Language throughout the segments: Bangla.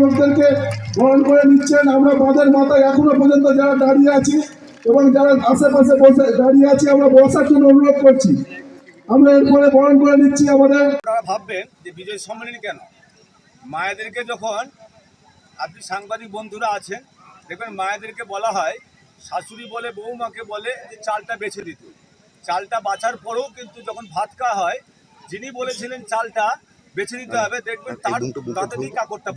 লোকদেরকে বরণ করে নিচ্ছেন। আমরা বাঁধের মাথায় এখনও পর্যন্ত যারা দাঁড়িয়ে আছি এবং যারা আশেপাশে বসে দাঁড়িয়ে আছি, আমরা বসার জন্য অনুরোধ করছি। আমরা এরপরে বরণ করে নিচ্ছি আমাদের। আপনারা ভাববেন যে বিজয় সম্মেলনী কেন? মায়েদেরকে যখন আপনি সাংবাদিক বন্ধুরা আছেন, দেখবেন মায়েদেরকে বলা হয়, শাশুড়ি বলে বৌমাকে বলে যে চালটা বেছে দিতে। চালটা বাছার পরেও কিন্তু যখন ভাত খাওয়া হয়, যিনি বলেছিলেন চালটা বেছে নিতে হবে দেখবেন তার। কাকড়টা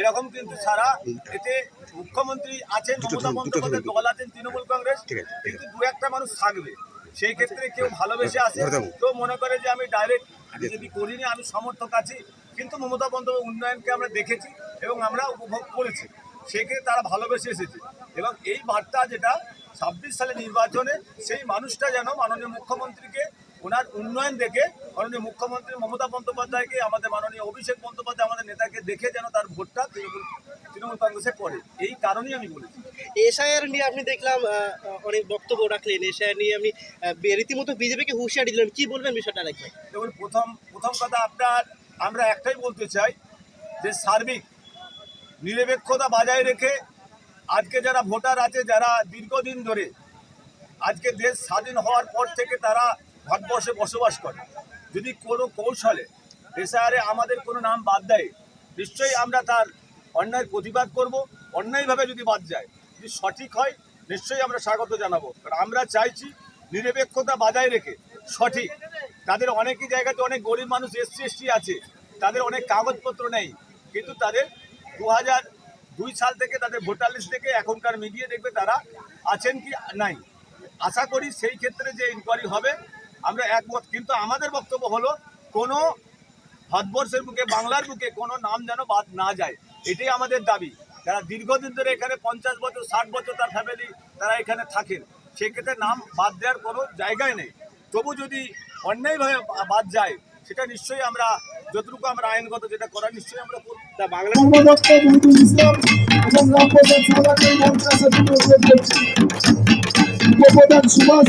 এরকম কিন্তু সারা এতে মুখ্যমন্ত্রী আছেন মমতা বন্দ্যোপাধ্যায় দল আছেন তৃণমূল কংগ্রেস কিন্তু দু একটা মানুষ থাকবে। সেই ক্ষেত্রে কেউ ভালোবেসে আসে। ধরে দেবো। কেউ মনে করে যে আমি ডাইরেক্ট বিজেপি করিনি আমি সমর্থক আছি। কিন্তু মমতা বন্দ্যোপাধ্যায় উন্নয়নকে আমরা দেখেছি এবং আমরা উপভোগ করেছি। সেক্ষেত্রে তারা ভালোবেসে এসেছে। এবং এই বার্তা যেটা ছাব্বিশ সালে নির্বাচনে সেই মানুষটা যেন মাননীয় মুখ্যমন্ত্রীকে ওনার উন্নয়ন দেখে মাননীয় মুখ্যমন্ত্রী মমতা বন্দ্যোপাধ্যায়কে আমাদের মাননীয় অভিষেক বন্দ্যোপাধ্যায় আমাদের নেতাকে দেখে যেন তার ভোটটা তৃণমূল তৃণমূল কংগ্রেসে পড়ে। এই কারণেই আমি বলেছি। এসআইআর নিয়ে আপনি দেখলাম অনেক বক্তব্য রাখলেন। এসআইআর নিয়ে আপনি আহ, রীতিমতো বিজেপিকে হুঁশিয়ারি দিলেন। কি বলবেন বিষয়টা রাখবেন দেখুন প্রথম প্রথম কথা আপনার আমরা একটাই বলতে চাই যে সার্বিক নিরপেক্ষতা বজায় রেখে আজকে যারা ভোটার আছে যারা দীর্ঘদিন ধরে আজকে দেশ স্বাধীন হওয়ার পর থেকে তারা ভারতবর্ষে বসবাস করে। যদি কোনো কৌশলে এসআরে আমাদের কোনো নাম বাদ দেয়, নিশ্চয়ই আমরা তার অন্যায় প্রতিবাদ করব, অন্যায়ভাবে যদি বাদ যায়, যদি সঠিক হয়, নিশ্চয়ই আমরা স্বাগত জানাব। কারণ আমরা চাইছি নিরপেক্ষতা বজায় রেখে সঠিক। তাদের অনেকই জায়গাতে অনেক গরিব মানুষ এসসি এসটি আছে, তাদের অনেক কাগজপত্র নেই, কিন্তু তাদের দু হাজার দুই সাল থেকে তাদের ভোটার লিস্ট থেকে এখনকার মিডিয়া দেখবে তারা আছেন কি নাই। আশা করি সেই ক্ষেত্রে যে ইনকোয়ারি হবে আমরা একমত। কিন্তু আমাদের বক্তব্য হলো, কোনো ভারতবর্ষের বুকে, বাংলার বুকে কোনো নাম যেন বাদ না যায়। এটাই আমাদের দাবি। যারা দীর্ঘদিন ধরে এখানে পঞ্চাশ বছর, ষাট বছর তার ফ্যামিলি তারা এখানে থাকেন, সেক্ষেত্রে নাম বাদ দেওয়ার কোনো জায়গায় নেই। তবু যদি অন্যায়ভাবে বাদ যায়, সেটা নিশ্চয়ই আমরা, যতটুকু আমরা আইনগত যেটা করার, নিশ্চয়ই আমরা বাংলা সুভাষ